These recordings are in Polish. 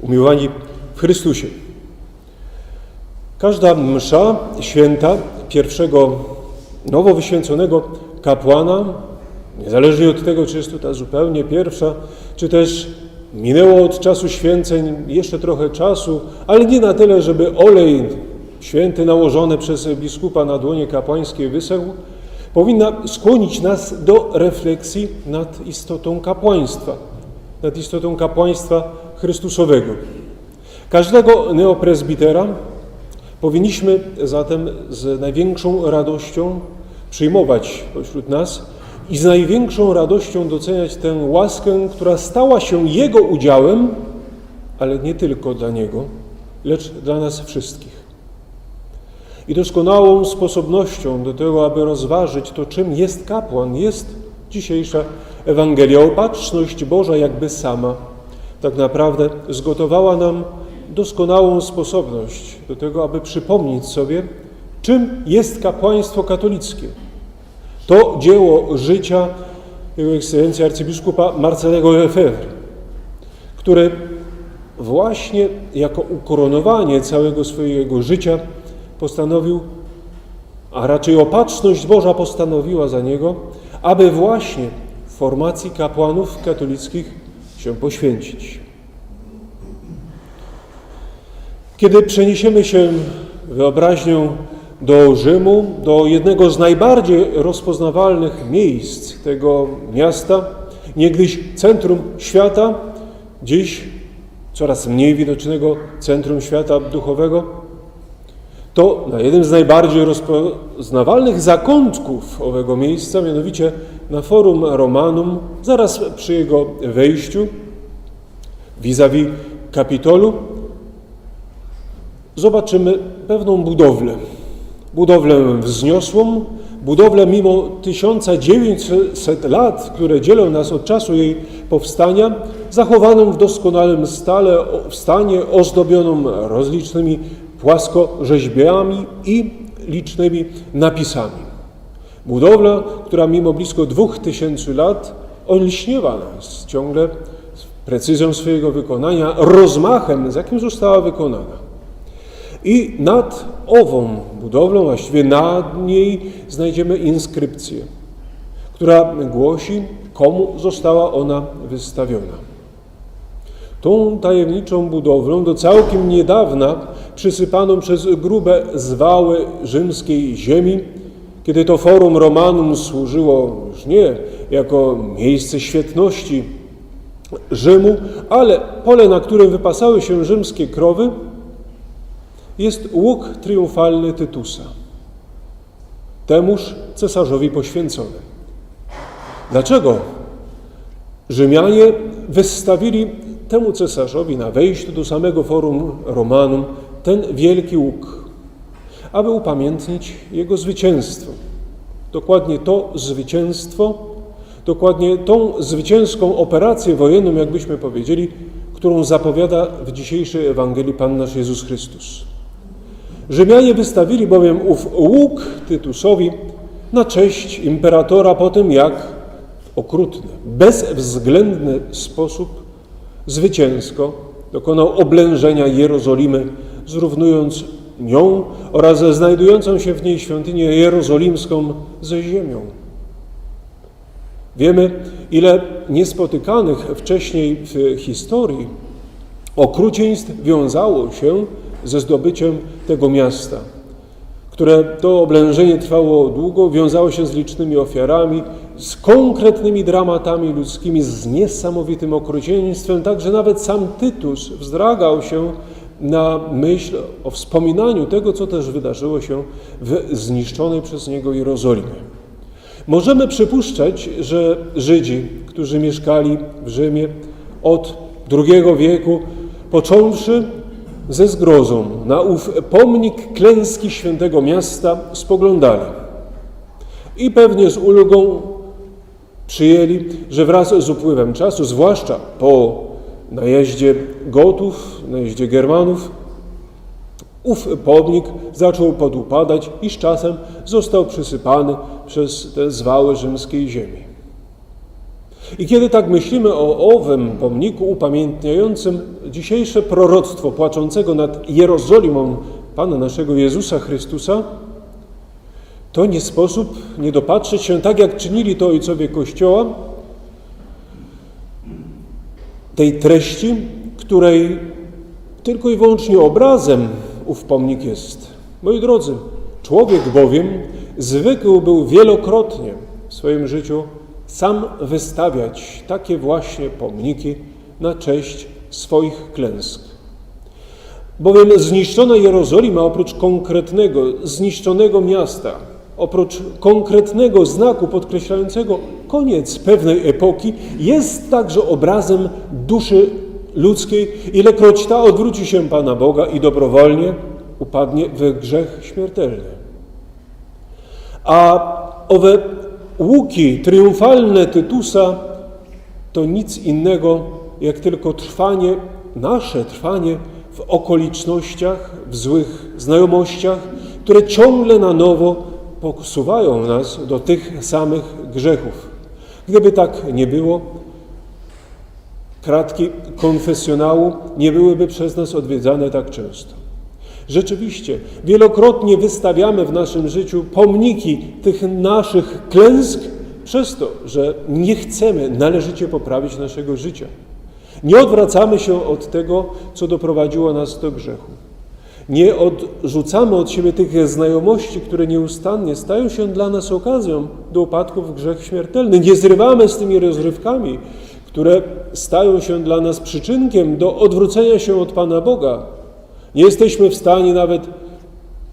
Umiłowani w Chrystusie. Każda msza święta pierwszego nowo wyświęconego kapłana, niezależnie od tego, czy jest to ta zupełnie pierwsza, czy też minęło od czasu święceń jeszcze trochę czasu, ale nie na tyle, żeby olej święty nałożony przez biskupa na dłonie kapłańskie wysechł, powinna skłonić nas do refleksji nad istotą kapłaństwa, nad istotą kapłaństwa Chrystusowego. Każdego neopresbitera powinniśmy zatem z największą radością przyjmować pośród nas i z największą radością doceniać tę łaskę, która stała się Jego udziałem, ale nie tylko dla Niego, lecz dla nas wszystkich. I doskonałą sposobnością do tego, aby rozważyć to, czym jest kapłan, jest dzisiejsza Ewangelia. Opatrzność Boża jakby sama tak naprawdę zgotowała nam doskonałą sposobność do tego, aby przypomnieć sobie, czym jest kapłaństwo katolickie. To dzieło życia Jego Ekscelencji arcybiskupa Marcelego Lefebvre, który właśnie jako ukoronowanie całego swojego życia postanowił, a raczej opatrzność Boża postanowiła za niego, aby właśnie formacji kapłanów katolickich się poświęcić. Kiedy przeniesiemy się wyobraźnią do Rzymu, do jednego z najbardziej rozpoznawalnych miejsc tego miasta, niegdyś centrum świata, dziś coraz mniej widocznego centrum świata duchowego, to na jednym z najbardziej rozpoznawalnych zakątków owego miejsca, mianowicie na Forum Romanum, zaraz przy jego wejściu, vis-a-vis Kapitolu, zobaczymy pewną budowlę. Budowlę wzniosłą, budowlę mimo 1900 lat, które dzielą nas od czasu jej powstania, zachowaną w doskonałym stale, stanie, ozdobioną rozlicznymi płaskorzeźbiami i licznymi napisami. Budowla, która mimo blisko dwóch tysięcy lat olśniewa nas ciągle precyzją swojego wykonania, rozmachem, z jakim została wykonana. I nad ową budowlą, właściwie nad niej znajdziemy inskrypcję, która głosi, komu została ona wystawiona. Tą tajemniczą budowlą do całkiem niedawna przysypaną przez grube zwały rzymskiej ziemi, kiedy to Forum Romanum służyło już nie jako miejsce świetności Rzymu, ale pole, na którym wypasały się rzymskie krowy, jest łuk triumfalny Tytusa, temuż cesarzowi poświęcony. Dlaczego Rzymianie wystawili temu cesarzowi na wejściu do samego Forum Romanum ten wielki łuk, aby upamiętnić jego zwycięstwo. Dokładnie to zwycięstwo, dokładnie tą zwycięską operację wojenną, jakbyśmy powiedzieli, którą zapowiada w dzisiejszej Ewangelii Pan nasz Jezus Chrystus. Rzymianie wystawili bowiem ów łuk Tytusowi na cześć imperatora po tym, jak okrutny, bezwzględny sposób zwycięsko dokonał oblężenia Jerozolimy, zrównując nią oraz znajdującą się w niej świątynię jerozolimską ze ziemią. Wiemy, ile niespotykanych wcześniej w historii okrucieństw wiązało się ze zdobyciem tego miasta, które to oblężenie trwało długo, wiązało się z licznymi ofiarami, z konkretnymi dramatami ludzkimi, z niesamowitym okrucieństwem, tak że nawet sam Tytus wzdragał się na myśl o wspominaniu tego, co też wydarzyło się w zniszczonej przez niego Jerozolimie. Możemy przypuszczać, że Żydzi, którzy mieszkali w Rzymie od II wieku, począwszy ze zgrozą na ów pomnik klęski świętego miasta spoglądali i pewnie z ulgą przyjęli, że wraz z upływem czasu, zwłaszcza po najeździe Gotów, najeździe Germanów, ów pomnik zaczął podupadać i z czasem został przysypany przez te zwały rzymskiej ziemi. I kiedy tak myślimy o owym pomniku upamiętniającym dzisiejsze proroctwo płaczącego nad Jerozolimą Pana naszego Jezusa Chrystusa, to nie sposób nie dopatrzeć się, tak jak czynili to ojcowie Kościoła, tej treści, której tylko i wyłącznie obrazem ów pomnik jest. Moi drodzy, człowiek bowiem zwykł był wielokrotnie w swoim życiu sam wystawiać takie właśnie pomniki na cześć swoich klęsk. Bowiem zniszczona Jerozolima oprócz konkretnego, zniszczonego miasta, oprócz konkretnego znaku podkreślającego koniec pewnej epoki, jest także obrazem duszy ludzkiej, ilekroć ta odwróci się Pana Boga i dobrowolnie upadnie w grzech śmiertelny. A owe łuki triumfalne Tytusa to nic innego jak tylko trwanie, nasze trwanie w okolicznościach, w złych znajomościach, które ciągle na nowo posuwają nas do tych samych grzechów. Gdyby tak nie było, kratki konfesjonału nie byłyby przez nas odwiedzane tak często. Rzeczywiście, wielokrotnie wystawiamy w naszym życiu pomniki tych naszych klęsk przez to, że nie chcemy należycie poprawić naszego życia. Nie odwracamy się od tego, co doprowadziło nas do grzechu. Nie odrzucamy od siebie tych znajomości, które nieustannie stają się dla nas okazją do upadku w grzech śmiertelny. Nie zrywamy z tymi rozrywkami, które stają się dla nas przyczynkiem do odwrócenia się od Pana Boga. Nie jesteśmy w stanie nawet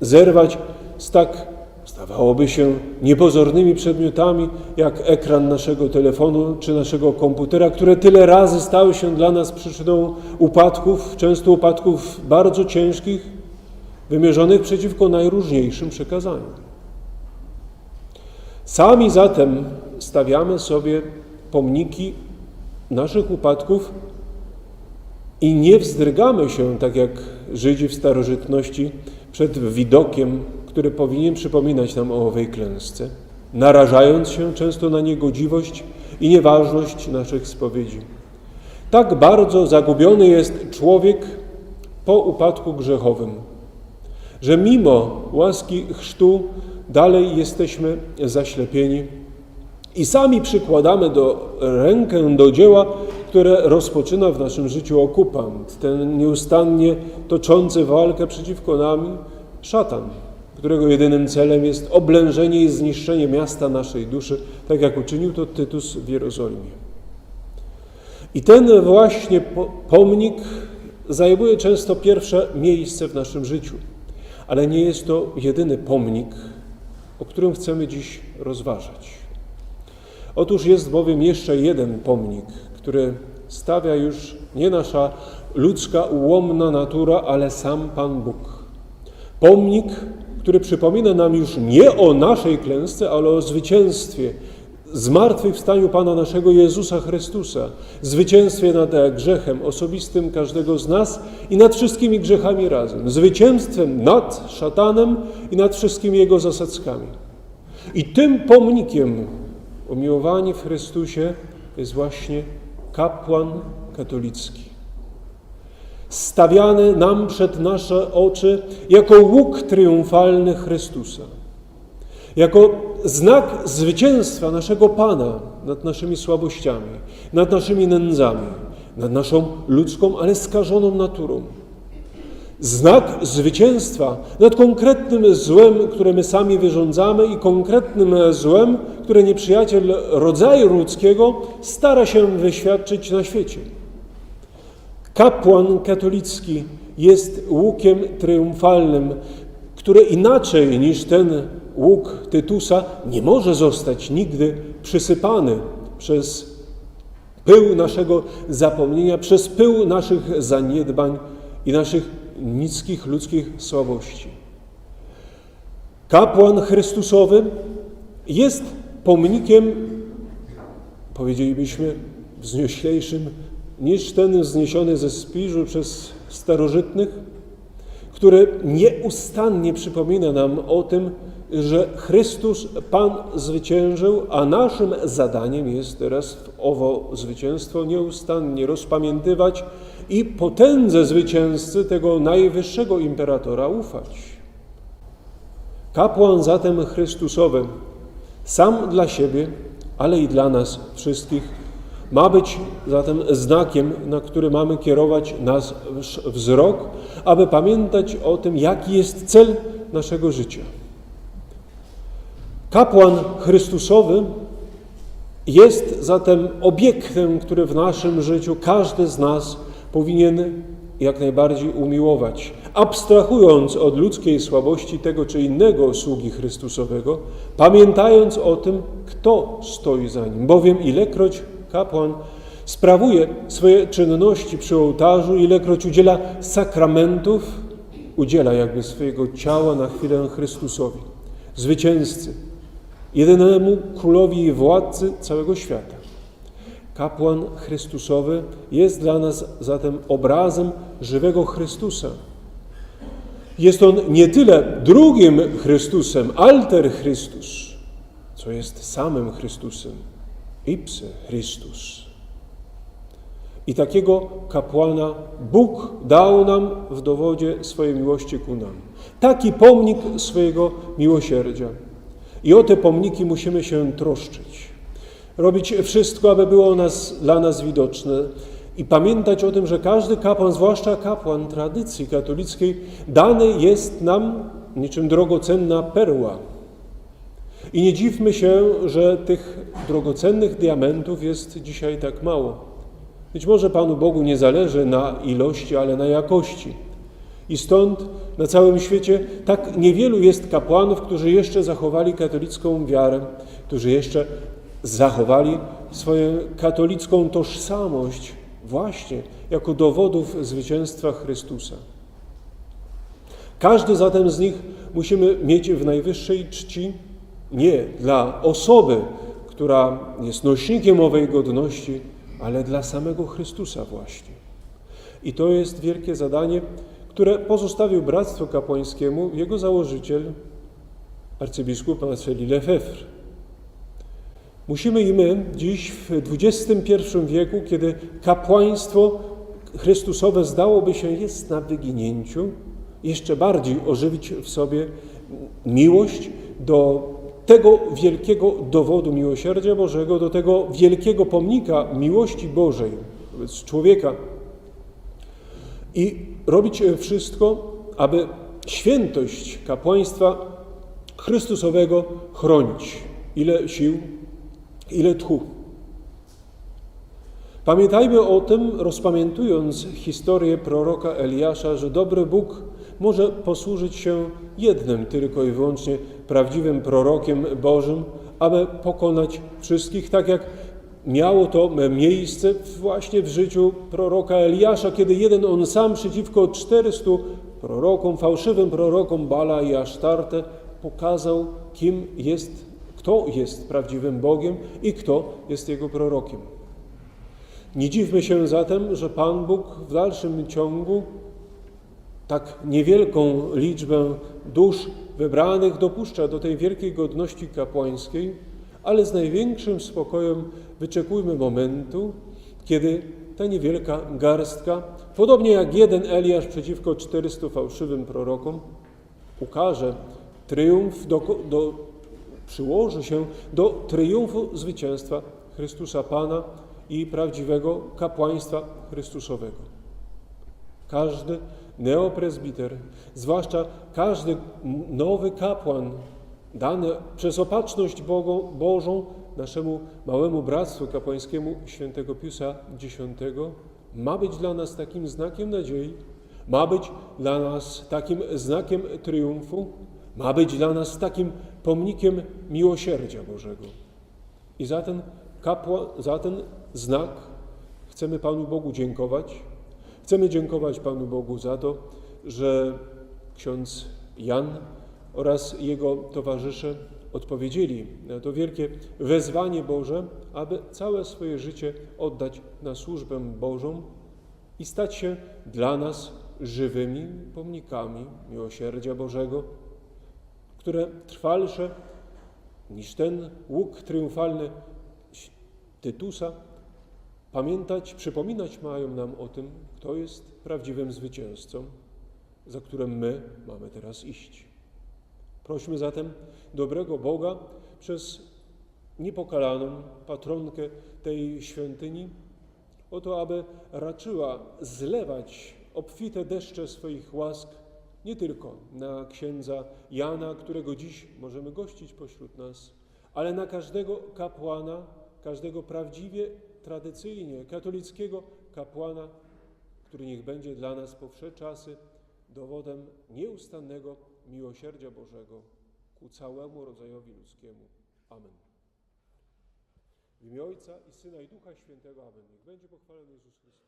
zerwać z tak, zdawałoby się, niepozornymi przedmiotami, jak ekran naszego telefonu czy naszego komputera, które tyle razy stały się dla nas przyczyną upadków, często upadków bardzo ciężkich, wymierzonych przeciwko najróżniejszym przekazaniom. Sami zatem stawiamy sobie pomniki naszych upadków i nie wzdrygamy się, tak jak Żydzi w starożytności, przed widokiem, który powinien przypominać nam o owej klęsce, narażając się często na niegodziwość i nieważność naszych spowiedzi. Tak bardzo zagubiony jest człowiek po upadku grzechowym, że mimo łaski chrztu dalej jesteśmy zaślepieni i sami przykładamy do rękę do dzieła, które rozpoczyna w naszym życiu okupant, ten nieustannie toczący walkę przeciwko nami szatan, którego jedynym celem jest oblężenie i zniszczenie miasta naszej duszy, tak jak uczynił to Tytus w Jerozolimie. I ten właśnie pomnik zajmuje często pierwsze miejsce w naszym życiu, ale nie jest to jedyny pomnik, o którym chcemy dziś rozważać. Otóż jest bowiem jeszcze jeden pomnik, który stawia już nie nasza ludzka, ułomna natura, ale sam Pan Bóg. Pomnik, który przypomina nam już nie o naszej klęsce, ale o zwycięstwie, zmartwychwstaniu Pana naszego Jezusa Chrystusa, zwycięstwie nad grzechem osobistym każdego z nas i nad wszystkimi grzechami razem, zwycięstwem nad szatanem i nad wszystkimi jego zasadzkami. I tym pomnikiem umiłowani w Chrystusie jest właśnie kapłan katolicki. Stawiany nam przed nasze oczy jako łuk triumfalny Chrystusa, jako znak zwycięstwa naszego Pana nad naszymi słabościami, nad naszymi nędzami, nad naszą ludzką, ale skażoną naturą. Znak zwycięstwa nad konkretnym złem, które my sami wyrządzamy i konkretnym złem, które nieprzyjaciel rodzaju ludzkiego stara się wyświadczyć na świecie. Kapłan katolicki jest łukiem triumfalnym, który inaczej niż ten łuk Tytusa nie może zostać nigdy przysypany przez pył naszego zapomnienia, przez pył naszych zaniedbań i naszych niskich ludzkich słabości. Kapłan Chrystusowy jest pomnikiem, powiedzielibyśmy, wznioślejszym niż ten wzniesiony ze Spiżu przez starożytnych, który nieustannie przypomina nam o tym, że Chrystus Pan zwyciężył, a naszym zadaniem jest teraz owo zwycięstwo nieustannie rozpamiętywać i potędze zwycięzcy tego najwyższego imperatora ufać. Kapłan zatem Chrystusowy, sam dla siebie, ale i dla nas wszystkich, ma być zatem znakiem, na który mamy kierować nasz wzrok, aby pamiętać o tym, jaki jest cel naszego życia. Kapłan Chrystusowy jest zatem obiektem, który w naszym życiu każdy z nas powinien jak najbardziej umiłować, abstrahując od ludzkiej słabości tego czy innego sługi Chrystusowego, pamiętając o tym, kto stoi za nim. Bowiem ilekroć kapłan sprawuje swoje czynności przy ołtarzu, ilekroć udziela sakramentów, udziela jakby swojego ciała na chwilę Chrystusowi, zwycięzcy, jedynemu królowi i władcy całego świata. Kapłan Chrystusowy jest dla nas zatem obrazem żywego Chrystusa. Jest on nie tyle drugim Chrystusem, alter Chrystus, co jest samym Chrystusem, ipse Christus. I takiego kapłana Bóg dał nam w dowodzie swojej miłości ku nam. Taki pomnik swojego miłosierdzia. I o te pomniki musimy się troszczyć. Robić wszystko, aby było nas, dla nas widoczne i pamiętać o tym, że każdy kapłan, zwłaszcza kapłan tradycji katolickiej, dany jest nam niczym drogocenna perła. I nie dziwmy się, że tych drogocennych diamentów jest dzisiaj tak mało. Być może Panu Bogu nie zależy na ilości, ale na jakości. I stąd na całym świecie tak niewielu jest kapłanów, którzy jeszcze zachowali katolicką wiarę, którzy jeszcze zachowali swoją katolicką tożsamość właśnie jako dowodów zwycięstwa Chrystusa. Każdy zatem z nich musimy mieć w najwyższej czci nie dla osoby, która jest nośnikiem owej godności, ale dla samego Chrystusa właśnie. I to jest wielkie zadanie, które pozostawił Bractwu Kapłańskiemu jego założyciel, arcybiskup Marceli Lefebvre. Musimy i my dziś w XXI wieku, kiedy kapłaństwo Chrystusowe zdałoby się jest na wyginięciu, jeszcze bardziej ożywić w sobie miłość do tego wielkiego dowodu miłosierdzia Bożego, do tego wielkiego pomnika miłości Bożej wobec człowieka. I robić wszystko, aby świętość kapłaństwa Chrystusowego chronić. Ile sił, ile tchu. Pamiętajmy o tym, rozpamiętując historię proroka Eliasza, że dobry Bóg może posłużyć się jednym tylko i wyłącznie prawdziwym prorokiem Bożym, aby pokonać wszystkich, tak jak miało to miejsce właśnie w życiu proroka Eliasza, kiedy jeden on sam przeciwko 400 prorokom, fałszywym prorokom Bala i Asztarte pokazał, kim jest, kto jest prawdziwym Bogiem i kto jest jego prorokiem. Nie dziwmy się zatem, że Pan Bóg w dalszym ciągu tak niewielką liczbę dusz wybranych dopuszcza do tej wielkiej godności kapłańskiej, ale z największym spokojem wyczekujmy momentu, kiedy ta niewielka garstka, podobnie jak jeden Eliasz przeciwko 400 fałszywym prorokom, ukaże triumf, do, do, przyłoży się do triumfu zwycięstwa Chrystusa Pana i prawdziwego kapłaństwa Chrystusowego. Każdy neopresbiter, zwłaszcza każdy nowy kapłan dany przez opatrzność Bogu, Bożą naszemu małemu bractwu kapłańskiemu świętego Piusa X ma być dla nas takim znakiem nadziei, ma być dla nas takim znakiem triumfu, ma być dla nas takim pomnikiem miłosierdzia Bożego. I za ten, kapła, za ten znak chcemy Panu Bogu dziękować. Chcemy dziękować Panu Bogu za to, że ksiądz Jan oraz jego towarzysze odpowiedzieli na to wielkie wezwanie Boże, aby całe swoje życie oddać na służbę Bożą i stać się dla nas żywymi pomnikami miłosierdzia Bożego, które trwalsze niż ten łuk triumfalny Tytusa, pamiętać, przypominać mają nam o tym, kto jest prawdziwym zwycięzcą, za którym my mamy teraz iść. Prośmy zatem dobrego Boga przez niepokalaną patronkę tej świątyni o to, aby raczyła zlewać obfite deszcze swoich łask nie tylko na księdza Jana, którego dziś możemy gościć pośród nas, ale na każdego kapłana, każdego prawdziwie, tradycyjnie katolickiego kapłana, który niech będzie dla nas po wsze czasy dowodem nieustannego miłosierdzia Bożego ku całemu rodzajowi ludzkiemu. Amen. W imię Ojca i Syna i Ducha Świętego. Amen. Niech będzie pochwalony Jezus Chrystus.